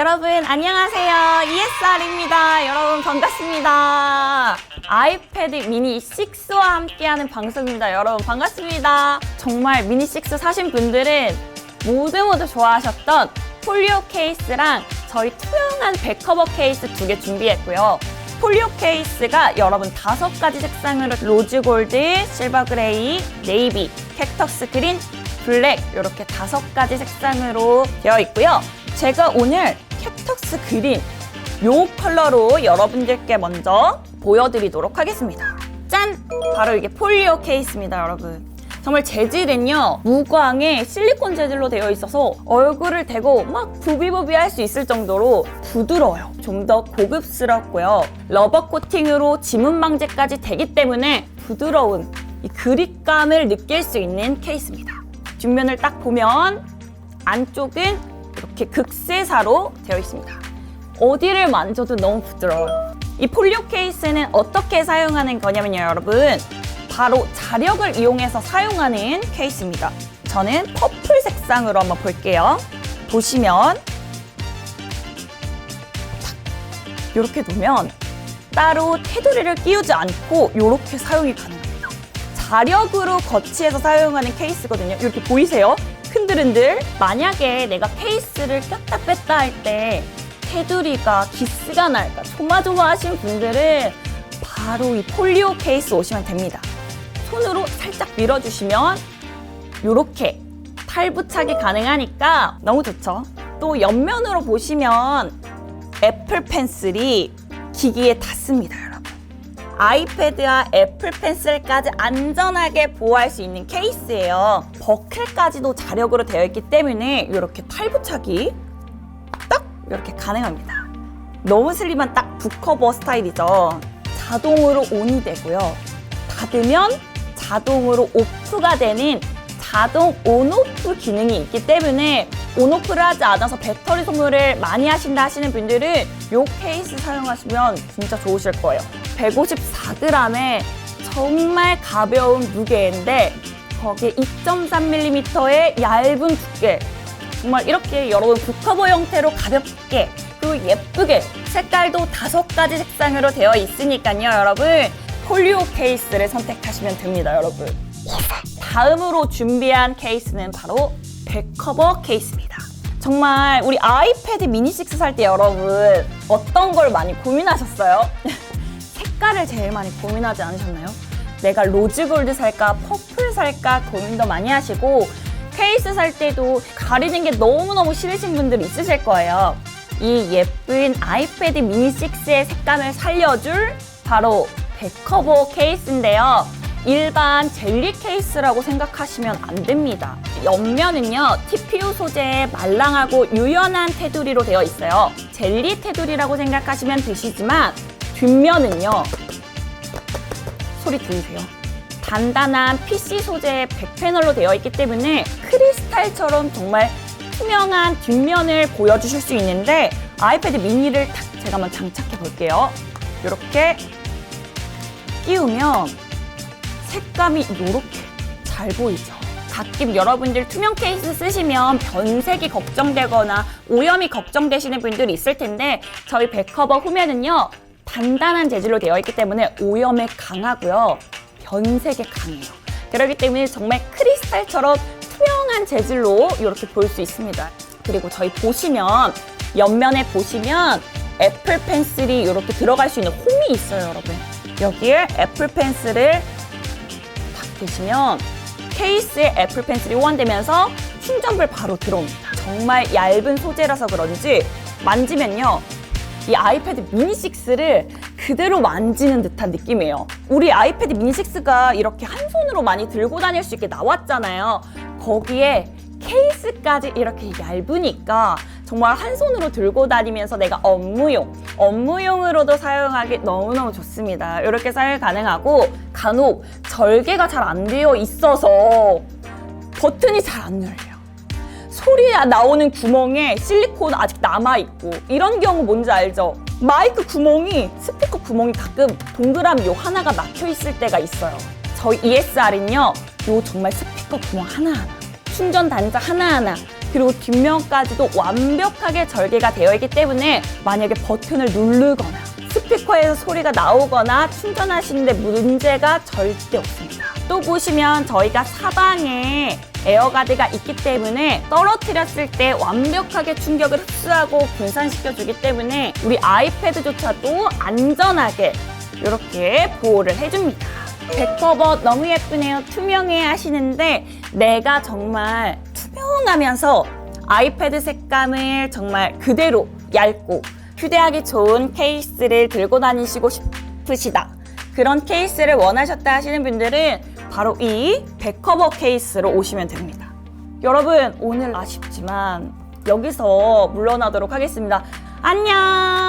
여러분 안녕하세요. ESR입니다. 여러분 반갑습니다. 아이패드 미니 6와 함께하는 방송입니다. 여러분 반갑습니다. 정말 미니 6 사신 분들은 모두 모두 좋아하셨던 폴리오 케이스랑 저희 투명한 백커버 케이스 두 개 준비했고요. 폴리오 케이스가 여러분 다섯 가지 색상으로 로즈 골드, 실버 그레이, 네이비, 캡터스 그린, 블랙 이렇게 다섯 가지 색상으로 되어 있고요. 제가 오늘 캡터스 그린 요 컬러로 여러분들께 먼저 보여드리도록 하겠습니다. 짠! 바로 이게 폴리오 케이스입니다, 여러분. 정말 재질은요 무광의 실리콘 재질로 되어 있어서 얼굴을 대고 막 부비부비 할 수 있을 정도로 부드러워요 좀 더 고급스럽고요 러버 코팅으로 지문 방제까지 되기 때문에 부드러운 이 그립감을 느낄 수 있는 케이스입니다 뒷면을 딱 보면 안쪽은 이렇게 극세사로 되어 있습니다 어디를 만져도 너무 부드러워요 이 폴리오 케이스는 어떻게 사용하는 거냐면요 여러분 바로 자력을 이용해서 사용하는 케이스입니다. 저는 퍼플 색상으로 한번 볼게요. 보시면 이렇게 놓으면 따로 테두리를 끼우지 않고 이렇게 사용이 가능합니다. 자력으로 거치해서 사용하는 케이스거든요. 이렇게 보이세요? 흔들흔들. 만약에 내가 케이스를 꼈다 뺐다 할 때 테두리가 기스가 날까 조마조마하신 분들은 바로 이 폴리오 케이스 오시면 됩니다. 손으로 살짝 밀어주시면 이렇게 탈부착이 가능하니까 너무 좋죠. 또 옆면으로 보시면 애플 펜슬이 기기에 닿습니다. 아이패드와 애플 펜슬까지 안전하게 보호할 수 있는 케이스예요. 버클까지도 자력으로 되어 있기 때문에 이렇게 탈부착이 딱 이렇게 가능합니다. 너무 슬림한 딱 북커버 스타일이죠. 자동으로 온이 되고요. 닫으면 자동으로 오프가 되는 자동 온오프 기능이 있기 때문에 온오프를 하지 않아서 배터리 소모를 많이 하신다 하시는 분들은 이 케이스 사용하시면 진짜 좋으실 거예요. 154g의 정말 가벼운 무게인데 거기에 2.3mm의 얇은 두께 정말 이렇게 여러분 북커버 형태로 가볍게 그리고 예쁘게 색깔도 다섯 가지 색상으로 되어 있으니까요 여러분 폴리오 케이스를 선택하시면 됩니다, 여러분. 다음으로 준비한 케이스는 바로 백커버 케이스입니다. 정말 우리 아이패드 미니 6 살 때 여러분 어떤 걸 많이 고민하셨어요? 색깔을 제일 많이 고민하지 않으셨나요? 내가 로즈 골드 살까 퍼플 살까 고민도 많이 하시고 케이스 살 때도 가리는 게 너무너무 싫으신 분들 있으실 거예요. 이 예쁜 아이패드 미니 6의 색감을 살려줄 바로 백커버 케이스인데요. 일반 젤리 케이스라고 생각하시면 안 됩니다. 옆면은요, TPU 소재의 말랑하고 유연한 테두리로 되어 있어요. 젤리 테두리라고 생각하시면 되시지만, 뒷면은요, 소리 들리세요? 단단한 PC 소재의 백패널로 되어 있기 때문에 크리스탈처럼 정말 투명한 뒷면을 보여주실 수 있는데 아이패드 미니를 딱 제가 한번 장착해 볼게요. 이렇게 끼우면 색감이 이렇게 잘 보이죠. 가끔 여러분들 투명 케이스 쓰시면 변색이 걱정되거나 오염이 걱정되시는 분들이 있을 텐데 저희 백커버 후면은요 단단한 재질로 되어 있기 때문에 오염에 강하고요 변색에 강해요. 그렇기 때문에 정말 크리스탈처럼 투명한 재질로 이렇게 볼 수 있습니다. 그리고 저희 보시면 옆면에 보시면 애플 펜슬이 이렇게 들어갈 수 있는 홈이 있어요, 여러분. 여기에 애플 펜슬을 딱 대시면 케이스에 애플 펜슬이 호환되면서 충전불 바로 들어옵니다. 정말 얇은 소재라서 그런지 만지면요. 이 아이패드 미니 6를 그대로 만지는 듯한 느낌이에요. 우리 아이패드 미니 6가 이렇게 한 손으로 많이 들고 다닐 수 있게 나왔잖아요. 거기에 케이스까지 이렇게 얇으니까 정말 한 손으로 들고 다니면서 내가 업무용, 업무용으로도 사용하기 너무너무 좋습니다. 이렇게 사용 가능하고 간혹 절개가 잘 안 되어 있어서 버튼이 잘안 눌려요. 소리 나오는 구멍에 실리콘 아직 남아있고 이런 경우 뭔지 알죠? 마이크 구멍이 스피커 구멍이 가끔 동그라미 요 하나가 막혀 있을 때가 있어요. 저희 ESR은요, 요 정말 스피커 구멍 하나하나, 충전 단자 하나하나 그리고 뒷면까지도 완벽하게 절개가 되어 있기 때문에 만약에 버튼을 누르거나 스피커에서 소리가 나오거나 충전하시는데 문제가 절대 없습니다. 또 보시면 저희가 사방에 에어가드가 있기 때문에 떨어뜨렸을 때 완벽하게 충격을 흡수하고 분산시켜 주기 때문에 우리 아이패드조차도 안전하게 이렇게 보호를 해줍니다. 백커버 너무 예쁘네요. 투명해 하시는데 내가 정말 투명하면서 아이패드 색감을 정말 그대로 얇고 휴대하기 좋은 케이스를 들고 다니시고 싶으시다. 그런 케이스를 원하셨다 하시는 분들은 바로 이 백커버 케이스로 오시면 됩니다. 여러분, 오늘 아쉽지만 여기서 물러나도록 하겠습니다. 안녕!